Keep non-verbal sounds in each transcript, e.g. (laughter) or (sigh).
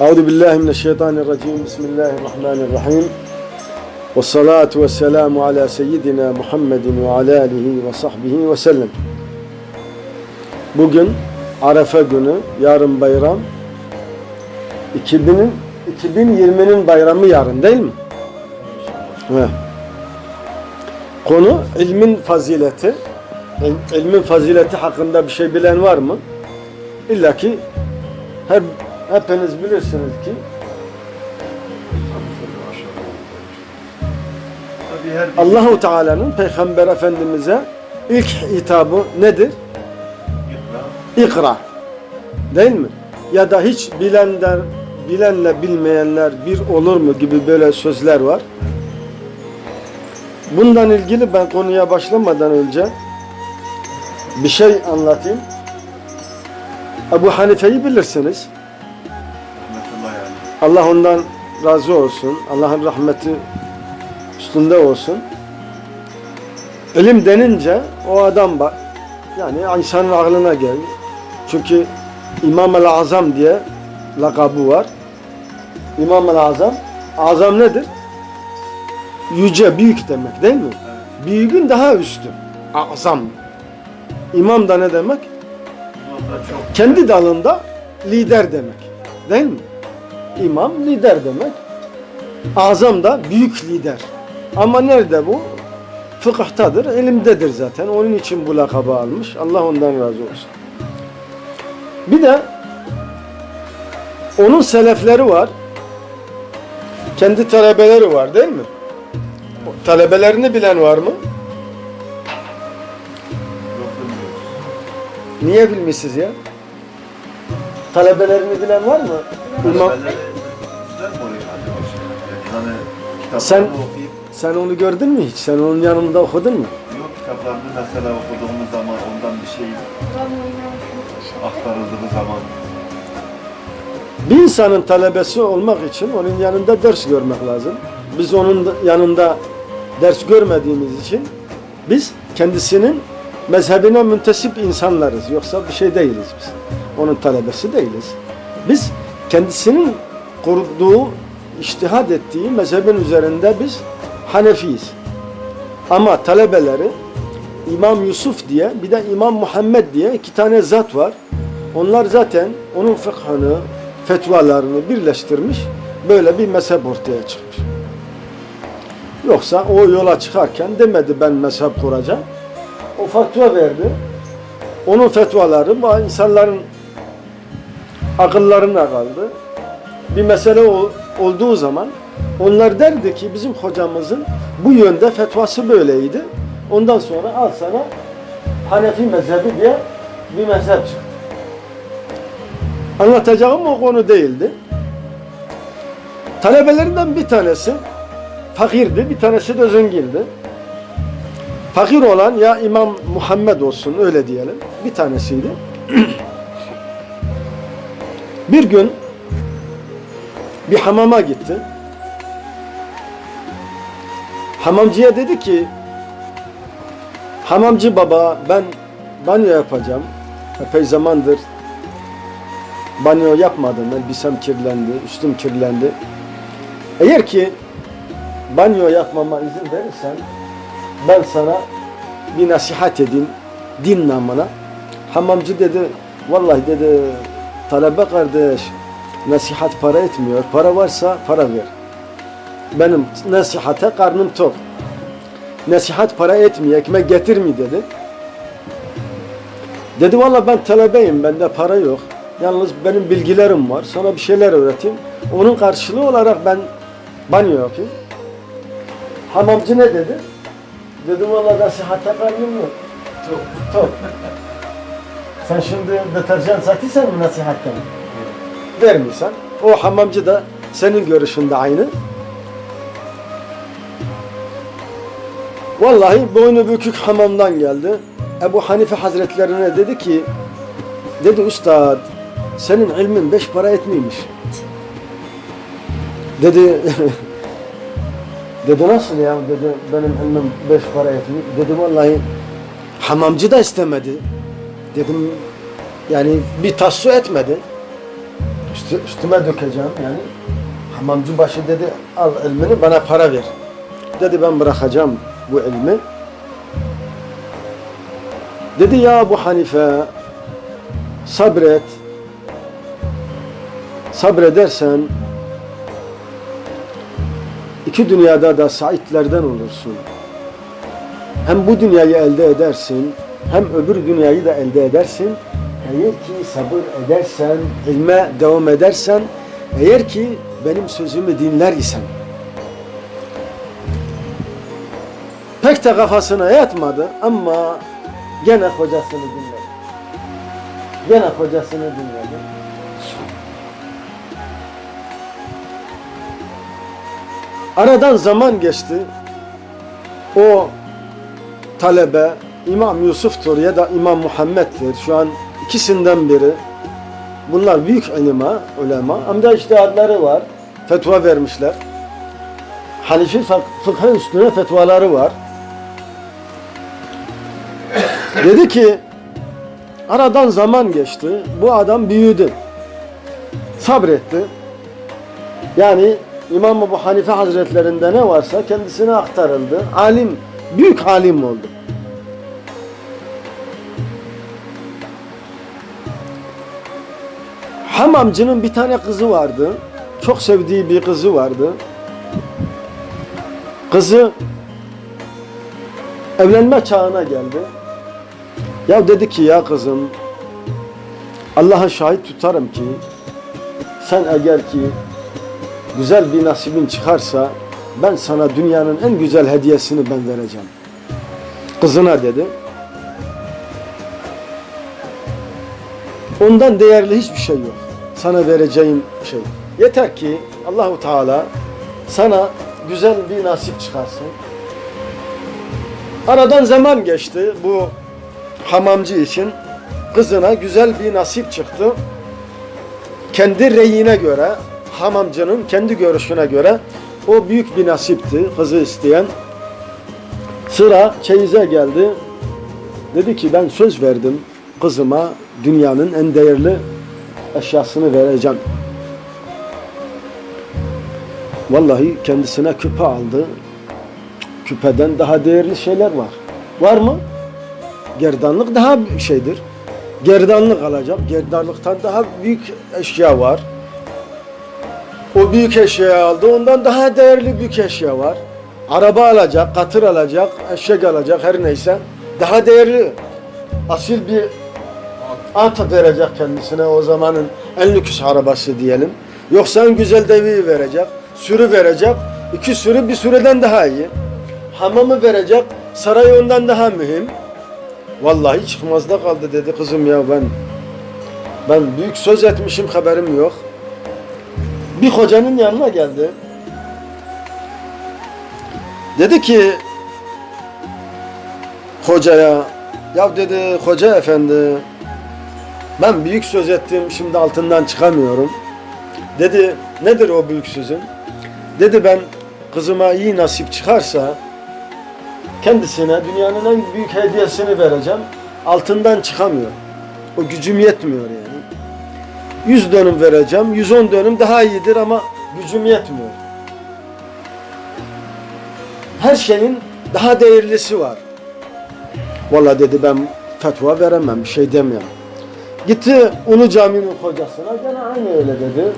Euzu billahi mineşşeytanirracim. Bismillahirrahmanirrahim. Ve salatu ve selamu ala seyyidina Muhammedin ve ala alihi ve sahbihi ve sellem. Bugün Arefe günü, yarın bayram. 2000'in 2020'nin bayramı yarın değil mi? Evet. Konu ilmin fazileti. İl- İlmin fazileti hakkında bir şey bilen var mı? İlla ki her, hepiniz bilirsiniz ki Allahu Teala'nın Peygamber Efendimiz'e ilk hitabı nedir? İkra. Değil mi? Ya da hiç bilenler, bilenle bilmeyenler bir olur mu gibi böyle sözler var. Bundan ilgili ben konuya başlamadan önce bir şey anlatayım. Ebu Hanife'yi bilirsiniz. Allah ondan razı olsun. Allah'ın rahmeti üstünde olsun. İlim denince o adam bak yani insanın aklına gel. Çünkü İmam el Azam diye lakabı var. İmam el Azam. Azam nedir? Yüce, büyük demek değil mi? Evet. Büyüğün daha üstü. Azam. İmam da ne demek? Çok kendi dalında lider demek. Değil mi? İmam lider demek. Azam da büyük lider. Ama nerede bu? Fıkıhtadır, ilimdedir zaten. Onun için bu lakabı almış. Allah ondan razı olsun. Bir de onun selefleri var. Kendi talebeleri var değil mi? Talebelerini bilen var mı? yok. Niye bilmişsiniz ya? Talebelerini bilen var mı? İmam, Sen- Sen onu gördün mü hiç? Sen onun yanında okudun mu? yok kitaplarını mesela okuduğumuz zaman ondan bir şey aktarıldığı zaman Bir insanın talebesi olmak için onun yanında ders görmek lazım. Biz onun da- yanında ders görmediğimiz için biz kendisinin mezhebine müntesip insanlarız. Yoksa bir şey değiliz biz. Onun talebesi değiliz. Biz kendisinin kurduğu, iştihad ettiği mezhebin üzerinde biz Hanefiyiz. Ama talebeleri İmam Yusuf diye bir de İmam Muhammed diye iki tane zat var. Onlar zaten onun fıkhını, fetvalarını birleştirmiş. Böyle bir mezhep ortaya çıkmış. Yoksa o yola çıkarken demedi ben mezhep kuracağım. O fatva verdi. Onun fetvaları insanların akıllarına kaldı. Bir mesele ol- olduğu zaman onlar derdi ki bizim hocamızın bu yönde fetvası böyleydi. Ondan sonra al sana Hanefi mezhebi diye bir mezhep çıktı. Anlatacağım o konu değildi. Talebelerinden bir tanesi fakirdi, bir tanesi de zengindi. Fakir olan ya İmam Muhammed olsun öyle diyelim. Bir tanesiydi. (clears throat) bir gün bir hamama gitti. Hamamcıya dedi ki Hamamcı baba ben banyo yapacağım. Epey zamandır banyo yapmadım. Elbisem kirlendi, üstüm kirlendi. Eğer ki banyo yapmama izin verirsen ben sana bir nasihat edeyim din namına. Hamamcı dedi vallahi dedi talebe kardeş nasihat para etmiyor. Para varsa para ver. Benim nasihate karnım tok. Nasihat para etmiyor, ekmek getirmi dedi. Dedi valla ben talebeyim, bende para yok. Yalnız benim bilgilerim var, sana bir şeyler öğreteyim. Onun karşılığı olarak ben banyo yapayım. Hamamcı ne dedi? Dedim valla nasihate karnım yok. Tok. Tok. Sen şimdi deterjan satıysan mı nasihatten? Vermiyorsan. O hamamcı da senin görüşünde aynı. Vallahi boynu bükük hamamdan geldi. Ebu Hanife Hazretlerine dedi ki dedi üstad senin ilmin beş para etmiymiş. Dedi (laughs) dedi nasıl ya dedi benim ilmim beş para etmiyor. Dedi vallahi hamamcı da istemedi. Dedim yani bir tas su etmedi. Üstü, üstüme dökeceğim yani. Hamamcı başı dedi al ilmini bana para ver. Dedi ben bırakacağım bu ilmi. Dedi ya bu Hanife sabret. Sabredersen iki dünyada da saitlerden olursun. Hem bu dünyayı elde edersin, hem öbür dünyayı da elde edersin. Eğer ki sabır edersen, ilme devam edersen, eğer ki benim sözümü dinler isen. Pek de kafasına yatmadı ama gene hocasını dinledi. Gene hocasını dinledi. Aradan zaman geçti. O talebe İmam Yusuf'tur ya da İmam Muhammed'tir. Şu an ikisinden biri. Bunlar büyük ulema, ulema. Hem de içtihatları var. Fetva vermişler. Hanifi fık- fıkhı üstüne fetvaları var. Dedi ki aradan zaman geçti. Bu adam büyüdü. Sabretti. Yani İmam Ebu Hanife Hazretlerinde ne varsa kendisine aktarıldı. Alim, büyük alim oldu. Hamamcının bir tane kızı vardı. Çok sevdiği bir kızı vardı. Kızı evlenme çağına geldi. Ya dedi ki ya kızım Allah'a şahit tutarım ki sen eğer ki güzel bir nasibin çıkarsa ben sana dünyanın en güzel hediyesini ben vereceğim. Kızına dedi. Ondan değerli hiçbir şey yok. Sana vereceğim şey. Yeter ki Allahu Teala sana güzel bir nasip çıkarsın. Aradan zaman geçti bu hamamcı için kızına güzel bir nasip çıktı. Kendi reyine göre, hamamcının kendi görüşüne göre o büyük bir nasipti kızı isteyen. Sıra çeyize geldi. Dedi ki ben söz verdim kızıma dünyanın en değerli eşyasını vereceğim. Vallahi kendisine küpe aldı. Küpeden daha değerli şeyler var. Var mı? Gerdanlık daha şeydir. Gerdanlık alacak. Gerdanlıktan daha büyük eşya var. O büyük eşyayı aldı. Ondan daha değerli büyük eşya var. Araba alacak, katır alacak, eşek alacak her neyse. Daha değerli asil bir at verecek kendisine o zamanın en lüks arabası diyelim. Yoksa en güzel devi verecek, sürü verecek. İki sürü bir sürüden daha iyi. Hamamı verecek, sarayı ondan daha mühim. Vallahi çıkmazda kaldı dedi kızım ya ben. Ben büyük söz etmişim haberim yok. Bir hocanın yanına geldi. Dedi ki hocaya ya dedi hoca efendi ben büyük söz ettim şimdi altından çıkamıyorum. Dedi nedir o büyük sözün? Dedi ben kızıma iyi nasip çıkarsa kendisine dünyanın en büyük hediyesini vereceğim. Altından çıkamıyor. O gücüm yetmiyor yani. 100 dönüm vereceğim. 110 dönüm daha iyidir ama gücüm yetmiyor. Her şeyin daha değerlisi var. Vallahi dedi ben fetva veremem, bir şey demiyorum. Gitti Ulu Cami'nin hocasına, gene aynı öyle dedi.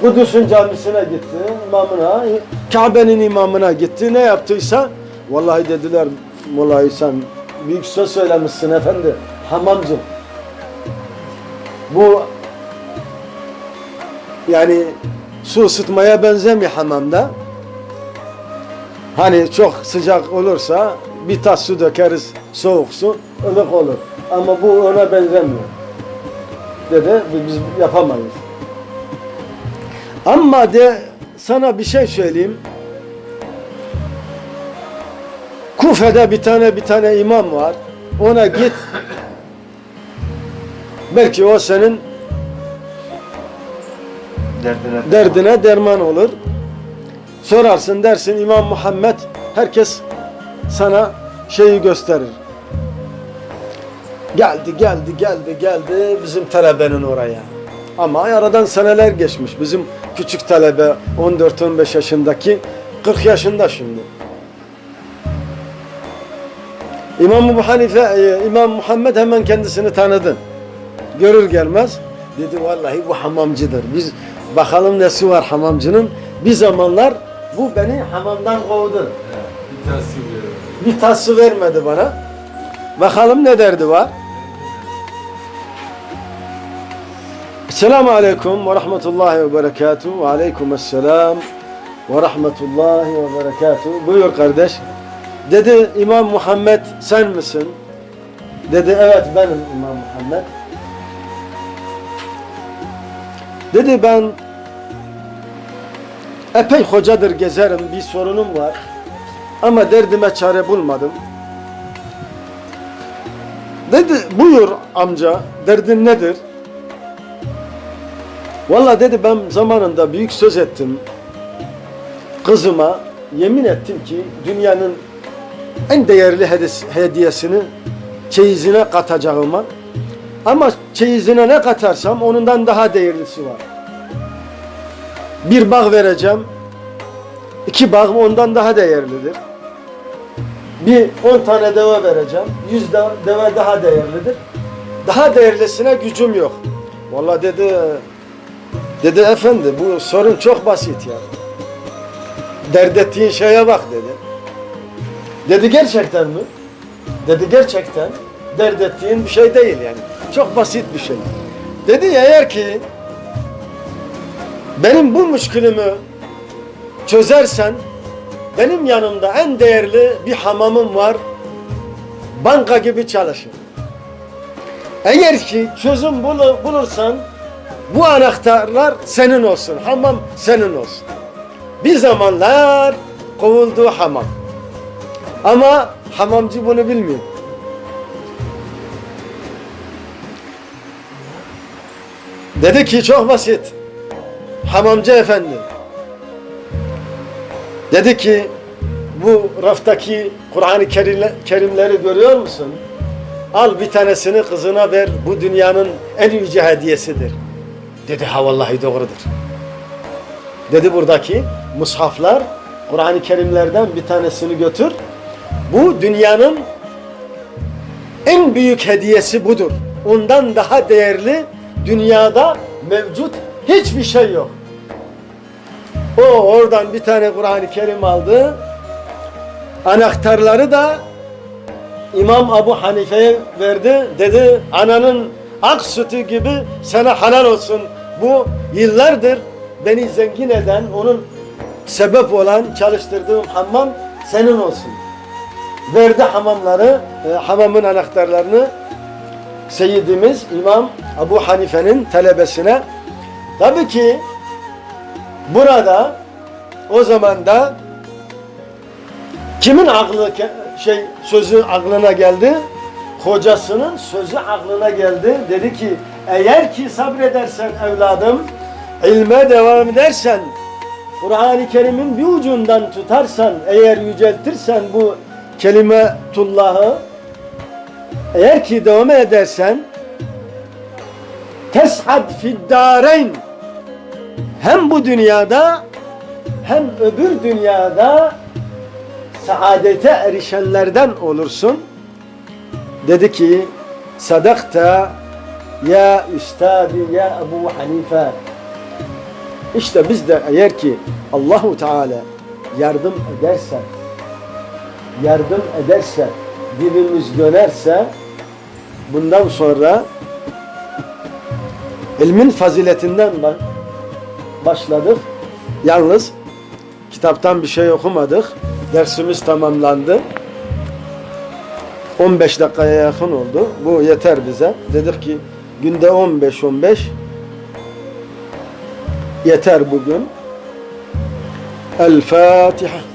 Kudüs'ün camisine gitti, imamına, Kabe'nin imamına gitti. Ne yaptıysa, vallahi dediler, vallahi sen büyük söz söylemişsin efendi, hamamcı. Bu yani su ısıtmaya benzemiyor hamamda. Hani çok sıcak olursa bir tas su dökeriz soğuk su ılık olur. Ama bu ona benzemiyor. Dedi biz yapamayız. Ama de sana bir şey söyleyeyim. Kufe'de bir tane bir tane imam var. Ona git. Belki o senin Derdine. derdine derman olur. Sorarsın dersin İmam Muhammed herkes sana şeyi gösterir. Geldi geldi geldi geldi bizim talebenin oraya. Ama aradan seneler geçmiş. Bizim küçük talebe 14-15 yaşındaki 40 yaşında şimdi. E, İmam Muhammed hemen kendisini tanıdı. Görür gelmez dedi vallahi bu hamamcıdır. Biz bakalım nesi var hamamcının. Bir zamanlar bu beni hamamdan kovdu. Bir veriyor. Bir tası vermedi bana. Bakalım ne derdi var. Selamun Aleyküm ve Rahmetullahi ve Berekatuhu. Ve Aleyküm Esselam ve Rahmetullahi ve Berekatuhu. Buyur kardeş. Dedi İmam Muhammed sen misin? Dedi evet benim İmam Muhammed. Dedi ben epey hocadır gezerim bir sorunum var. Ama derdime çare bulmadım. Dedi buyur amca derdin nedir? Valla dedi ben zamanında büyük söz ettim. Kızıma yemin ettim ki dünyanın en değerli hediyes- hediyesini çeyizine katacağıma ama çeyizine ne katarsam onundan daha değerlisi var. Bir bağ vereceğim. iki bağ ondan daha değerlidir. Bir 10 tane deve vereceğim. 100 de- deve daha değerlidir. Daha değerlisine gücüm yok. Vallahi dedi dedi efendi bu sorun çok basit ya. Dert ettiğin şeye bak dedi. Dedi gerçekten mi? Dedi gerçekten dert ettiğin bir şey değil yani. Çok basit bir şey. Dedi eğer ki benim bu müşkülümü çözersen benim yanımda en değerli bir hamamım var. Banka gibi çalışır. Eğer ki çözüm bulu- bulursan bu anahtarlar senin olsun. Hamam senin olsun. Bir zamanlar kovuldu hamam. Ama hamamcı bunu bilmiyor. Dedi ki çok basit. Hamamcı efendi. Dedi ki bu raftaki Kur'an-ı Kerimle- Kerimleri görüyor musun? Al bir tanesini kızına ver. Bu dünyanın en yüce hediyesidir. Dedi ha vallahi doğrudur. Dedi buradaki mushaflar Kur'an-ı Kerimlerden bir tanesini götür. Bu dünyanın en büyük hediyesi budur. Ondan daha değerli dünyada mevcut hiçbir şey yok. O oradan bir tane Kur'an-ı Kerim aldı. Anahtarları da İmam Abu Hanife'ye verdi. Dedi ananın ak sütü gibi sana halal olsun. Bu yıllardır beni zengin eden, onun sebep olan çalıştırdığım hamam senin olsun. Verdi hamamları, e, hamamın anahtarlarını Seyyidimiz İmam Abu Hanife'nin talebesine. Tabii ki burada o zaman da kimin aklı şey sözü aklına geldi? Hocasının sözü aklına geldi. Dedi ki eğer ki sabredersen evladım ilme devam edersen Kur'an-ı Kerim'in bir ucundan tutarsan eğer yüceltirsen bu kelimetullahı eğer ki devam edersen teshad fiddâreyn hem bu dünyada hem öbür dünyada saadete erişenlerden olursun. Dedi ki sadakta ya üstadi ya Ebu Hanife işte biz de eğer ki Allahu Teala yardım ederse yardım ederse dilimiz dönerse bundan sonra ilmin faziletinden ba- başladık. Yalnız kitaptan bir şey okumadık. Dersimiz tamamlandı. 15 dakikaya yakın oldu. Bu yeter bize. Dedik ki günde 15-15 yeter bugün. El Fatiha.